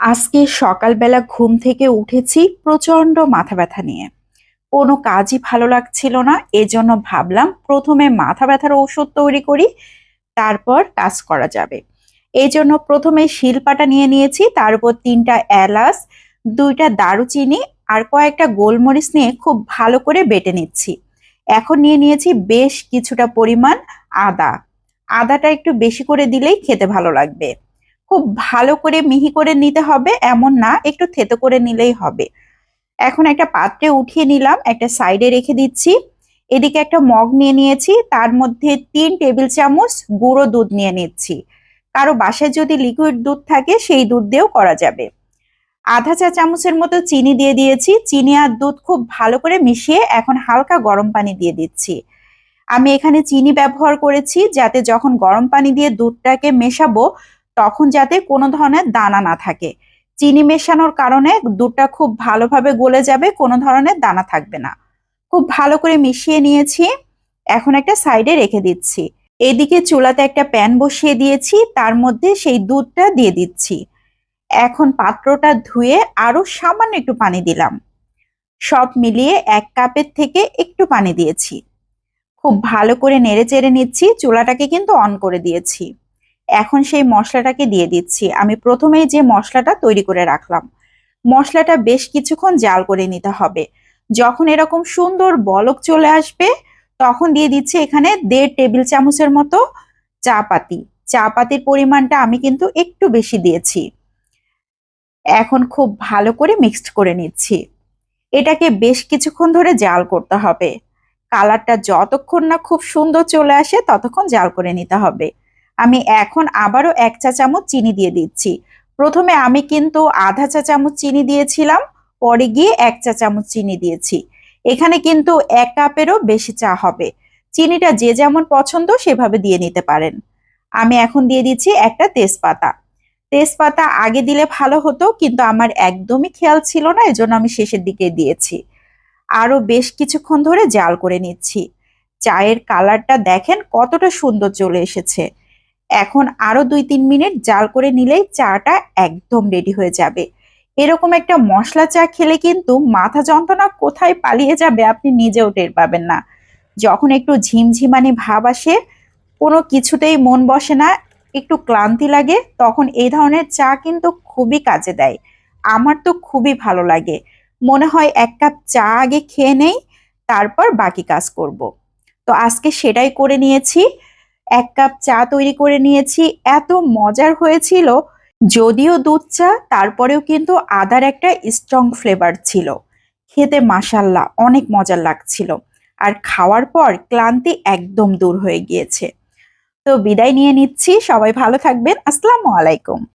আজকে সকালবেলা ঘুম থেকে উঠেছি প্রচণ্ড মাথা ব্যথা নিয়ে। কোনো কাজই ভালো লাগছিল না, এজন্য ভাবলাম প্রথমে মাথা ব্যথার ওষুধ তৈরি করি, তারপর কাজ করা যাবে। এই জন্য প্রথমে শিলপাটা নিয়ে নিয়েছি, তার উপর তিনটা এলাচ, দুইটা দারুচিনি আর কয়েকটা গোলমরিচ নিয়ে খুব ভালো করে বেটে নিচ্ছি। এখন নিয়ে নিয়েছি বেশ কিছুটা পরিমাণ আদা। আদাটা একটু বেশি করে দিলেই খেতে ভালো লাগবে। খুব ভালো করে মিহি করে নিতে হবে, এমন না, একটু থেতো করে নিলেই হবে। এখন একটা পাত্রে উঠিয়ে নিলাম, একটা সাইডে রেখে দিচ্ছি। এদিকে একটা মগ নিয়ে নিয়েছি, তার মধ্যে তিন টেবিল চামচ গুঁড়ো দুধ নিয়ে নিচ্ছি। কারও বাসায় যদি লিকুইড দুধ থাকে, সেই দুধ দিয়েও করা যাবে। আধা চা চামচের মতো চিনি দিয়ে দিয়েছি। চিনি আর দুধ খুব ভালো করে মিশিয়ে এখন হালকা গরম পানি দিয়ে দিচ্ছি। আমি এখানে চিনি ব্যবহার করেছি, যাতে যখন গরম পানি দিয়ে দুধটাকে মেশাবো তখন যাতে কোনো ধরনের দানা না থাকে। চিনি মেশানোর কারণে দুধটা খুব ভালোভাবে গলে যাবে, কোনো ধরনের দানা থাকবে না। খুব ভালো করে মিশিয়ে নিয়েছি, এখন একটা সাইডে রেখে দিচ্ছি। এদিকে চুলাতে একটা প্যান বসিয়ে দিয়েছি, তার মধ্যে সেই দুধটা দিয়ে দিচ্ছি। এখন পাত্রটা ধুয়ে আরও সামান্য একটু পানি দিলাম। সব মিলিয়ে এক কাপের থেকে একটু পানি দিয়েছি। খুব ভালো করে নেড়ে চেড়ে নিচ্ছি, চুলাটাকে কিন্তু অন করে দিয়েছি। এখন সেই মশলাটাকে দিয়ে দিচ্ছি। আমি প্রথমেই যে মশলাটা তৈরি করে রাখলাম, মশলাটা বেশ কিছুক্ষণ জাল করে নিতে হবে। যখন এরকম সুন্দর বলক চলে আসবে, তখন দিয়ে দিচ্ছি এখানে দেড় টেবিল চামচের মতো চা পাতি। চা পাতির পরিমাণটা আমি কিন্তু একটু বেশি দিয়েছি। এখন খুব ভালো করে মিক্সড করে নিচ্ছি। এটাকে বেশ কিছুক্ষণ ধরে জাল করতে হবে। কালারটা যতক্ষণ না খুব সুন্দর চলে আসে, ততক্ষণ জাল করে নিতে হবে। আমি এখন আবারও এক চা চামচ চিনি দিয়ে দিচ্ছি। প্রথমে আমি কিন্তু আধা চা চামচ চিনি দিয়েছিলাম, পরে গিয়ে এক চা চামচ চিনি দিয়েছি। এখানে কিন্তু এক কাপেরও বেশি চা হবে। চিনিটা যে যেমন পছন্দ সেভাবে দিয়ে নিতে পারেন। আমি এখন দিয়ে দিচ্ছি একটা তেজপাতা। তেজপাতা আগে দিলে ভালো হতো, কিন্তু আমার একদমই খেয়াল ছিল না, এজন্য আমি শেষের দিকে দিয়েছি। আরও বেশ কিছুক্ষণ ধরে জাল করে নিচ্ছি। চায়ের কালারটা দেখেন কতটা সুন্দর চলে এসেছে। এখন আরও দুই তিন মিনিট জাল করে নিলেই চাটা একদম রেডি হয়ে যাবে। এরকম একটা মশলা চা খেলে কিন্তু মাথা যন্ত্রণা কোথায় পালিয়ে যাবে আপনি নিজেও টের পাবেন না। যখন একটু ঝিমঝিমানি ভাব আসে, কোনো কিছুতেই মন বসে না, একটু ক্লান্তি লাগে, তখন এই ধরনের চা কিন্তু খুবই কাজে দেয়। আমার তো খুবই ভালো লাগে। মনে হয় এক কাপ চা আগে খেয়ে নেই, তারপর বাকি কাজ করব। তো আজকে সেটাই করে নিয়েছি। এক কাপ চা তৈরি করে নিয়েছি। এত মজার হয়েছিল, যদিও দুধ চা, তারপরেও কিন্তু আদার একটা স্ট্রং ফ্লেভার ছিল। খেতে মাসাল্লাহ অনেক মজার লাগছিল। আর খাওয়ার পর ক্লান্তি একদম দূর হয়ে গিয়েছে। তো বিদায় নিয়ে নিচ্ছি, সবাই ভালো থাকবেন। আসসালামু আলাইকুম।